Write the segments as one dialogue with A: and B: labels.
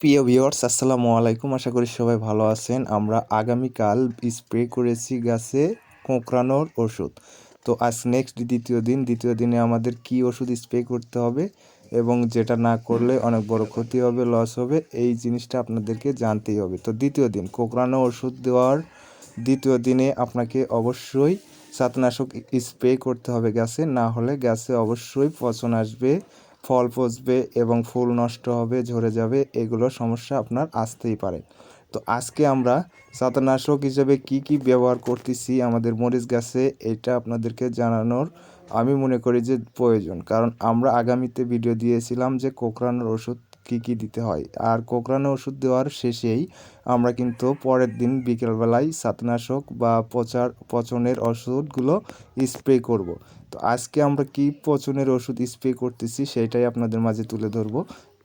A: প্রিয় ভিউয়ার্স, আসসালামু আলাইকুম। আশা করি সবাই ভালো আছেন। আমরা আগামীকাল স্প্রে করেছি গাছে কোঁকড়ানোর ওষুধ। তো আজ নেক্সট দ্বিতীয় দিন। দ্বিতীয় দিনে আমাদের কি ওষুধ স্প্রে করতে হবে এবং যেটা না করলে অনেক বড় ক্ষতি হবে লস হবে, এই জিনিসটা আপনাদেরকে জানতেই হবে। তো দ্বিতীয় দিন, কোঁকড়ানো ওষুধ দেওয়ার দ্বিতীয় দিনে আপনাকে অবশ্যই ছাতনাশক স্প্রে করতে হবে গাছে। না হলে গাছে অবশ্যই পচন আসবে। ফল পচবে এবং ফুল নষ্ট হবে, ঝরে যাবে, এগুলো সমস্যা আপনার আসতেই পারে। তো আজকে আমরা ছাতনাশক হিসেবে কি কি ব্যবহার করতেছি, আমাদের মরিচ গাছে এটা আপনাদেরকে জানানোর আমি মনে করি যে প্রয়োজন। কারণ আমরা আগামীতে ভিডিও দিয়েছিলাম যে কোকরানোর ওষুধ কি কি দিতে হয়? আর কোকরানো ওষুধ দেওয়ার শেষেই আমরা কিন্তু পরের দিন বিকেলবেলায় ছাতনাশক বা পচার, পচনের ওষুধগুলো স্প্রে করব। তো আজকে আমরা কি পচনের ওষুধ স্প্রে করতেছি সেটাই আপনাদের মাঝে তুলে ধরবো।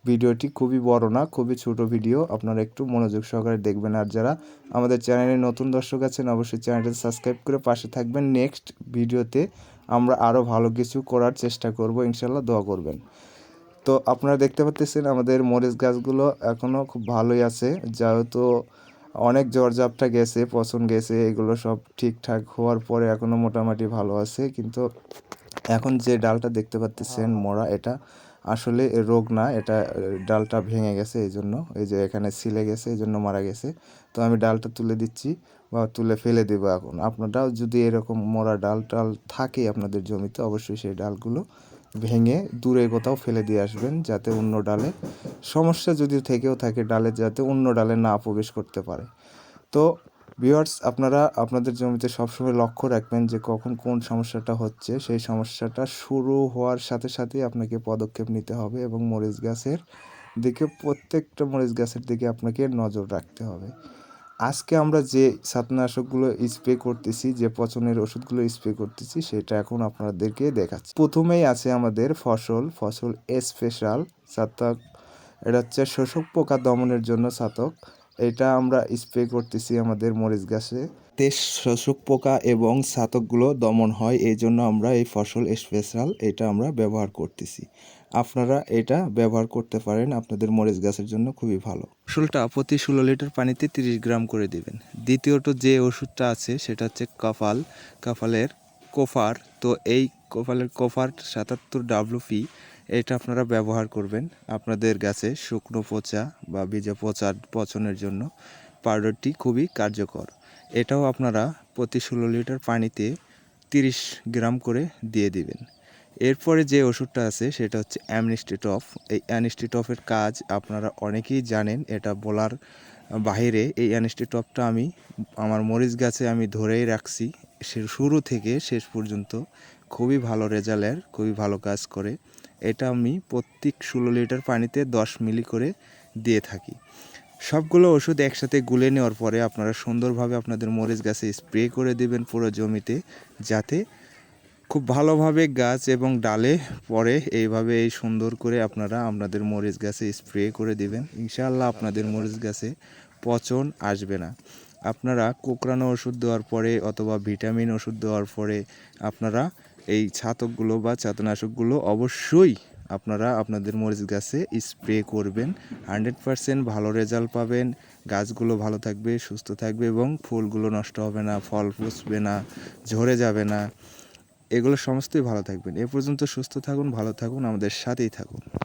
A: ভিডিওটি খুবই বড় না, খুবই ছোট ভিডিও, আপনারা একটু মনোযোগ সহকারে দেখবেন। আর যারা আমাদের চ্যানেলে নতুন দর্শক আছেন, অবশ্যই চ্যানেলটা সাবস্ক্রাইব করে পাশে থাকবেন। নেক্সট ভিডিওতে আমরা আরও ভালো কিছু করার চেষ্টা করব ইনশাল্লাহ দোয়া করবেন। তো আপনারা দেখতে পাচ্ছেন আমাদের মরিচ গাছগুলো এখনও খুব ভালোই আছে, যেহেতু অনেক জ্বরজাপটা গেছে পছন গেছে, এগুলো সব ঠিকঠাক হওয়ার পরে এখনও মোটামুটি ভালো আছে। কিন্তু এখন যে ডালটা দেখতে পাচ্ছেন মরা এটা আসলে রোগ না, এটা ডালটা ভেঙে গেছে এই জন্য এই যে এখানে ছিলে গেছে এই জন্য মারা গেছে। তো আমি ডালটা তুলে দিচ্ছি বা তুলে ফেলে দেবো এখন। আপনারাও যদি এরকম মরা ডাল টাল থাকে আপনাদের জমিতে, অবশ্যই সেই ডালগুলো ভেঙে দূরে কোথাও ফেলে দিয়ে আসবেন যাতে অন্য ডালে সমস্যা যদি থেকেও থাকে ডালে যাতে অন্য ডালে না প্রবেশ করতে পারে। তো ভিওয়ার্স আপনারা আপনাদের জমিতে সবসময় লক্ষ্য রাখবেন যে কখন কোন সমস্যাটা হচ্ছে। সেই সমস্যাটা শুরু হওয়ার সাথে সাথেই আপনাকে পদক্ষেপ নিতে হবে এবং মরিচ গাছের দিকে, প্রত্যেকটা মরিচ গাছের দিকে আপনাকে নজর রাখতে হবে। আজকে আমরা যে ছাতনাশকগুলো স্প্রে করতেছি, যে পচনের ওষুধগুলো স্প্রে করতেছি, সেটা এখন আপনাদেরকে দেখাচ্ছি। প্রথমেই আছে আমাদের ফসল ফসল স্পেশাল ছাতক এটা হচ্ছে শোষক পোকা দমনের জন্য ছাতক এটা আমরা স্প্রে করতেছি আমাদের মরিচ গাছে। তে শোষক পোকা এবং ছাতকগুলো দমন হয়, এই জন্য আমরা এই ফসল স্পেশাল এটা আমরা ব্যবহার করতেছি। আপনারা এটা ব্যবহার করতে পারেন, আপনাদের মরিচ গাছের জন্য খুবই ভালো। ফসলটা প্রতি ষোলো লিটার পানিতে তিরিশ গ্রাম করে দিবেন। দ্বিতীয়ত যে ওষুধটা আছে সেটা হচ্ছে কপাল, কপালের কোফার। তো এই কপালের কোফার সাতাত্তর ডাব্লুপি এটা আপনারা ব্যবহার করবেন আপনাদের গাছে শুকনো পচা বা ভিজে পচা পচনের জন্য। পাউডারটি খুবই কার্যকর। এটাও আপনারা প্রতি ষোলো লিটার পানিতে তিরিশ গ্রাম করে দিয়ে দিবেন। এরপরে যে ওষুধটা আছে, সেটা হচ্ছে অ্যামনিস্টিটফ এই অ্যানিস্টিটফের কাজ আপনারা অনেকেই জানেন, এটা বলার বাহিরে। এই অ্যানিস্টিটফটা আমি, আমার মরিচ গাছে আমি ধরেই রাখছি। সে শুরু থেকে শেষ পর্যন্ত খুবই ভালো রেজাল্টের খুবই ভালো কাজ করে। এটা আমি প্রত্যেক ষোলো লিটার পানিতে দশ মিলি করে দিয়ে থাকি। সবগুলো ওষুধ একসাথে গুলে নেওয়ার পরে আপনারা সুন্দরভাবে আপনাদের মরিচ গাছে স্প্রে করে দেবেন পুরো জমিতে, যাতে খুব ভালোভাবে গাছ এবং ডালে পরে এইভাবে এই সুন্দর করে আপনারা আপনাদের মরিচ গাছে স্প্রে করে দিবেন। ইনশাআল্লাহ আপনাদের মরিচ গাছে পচন আসবে না। আপনারা কোকরানো ওষুধ দেওয়ার পরে অথবা ভিটামিন ওষুধ দেওয়ার পরে আপনারা এই ছাতকগুলো বা ছাতনাশকগুলো অবশ্যই আপনারা আপনাদের মরিচ গাছে স্প্রে করবেন। হান্ড্রেড পারসেন্ট ভালো রেজাল্ট পাবেন। গাছগুলো ভালো থাকবে, সুস্থ থাকবে এবং ফুলগুলো নষ্ট হবে না, ফল পুষবে না, ঝরে যাবে না। এগুলো সমস্তই ভালো থাকবেন। এ পর্যন্ত সুস্থ থাকুন, ভালো থাকুন, আমাদের সাথেই থাকুন।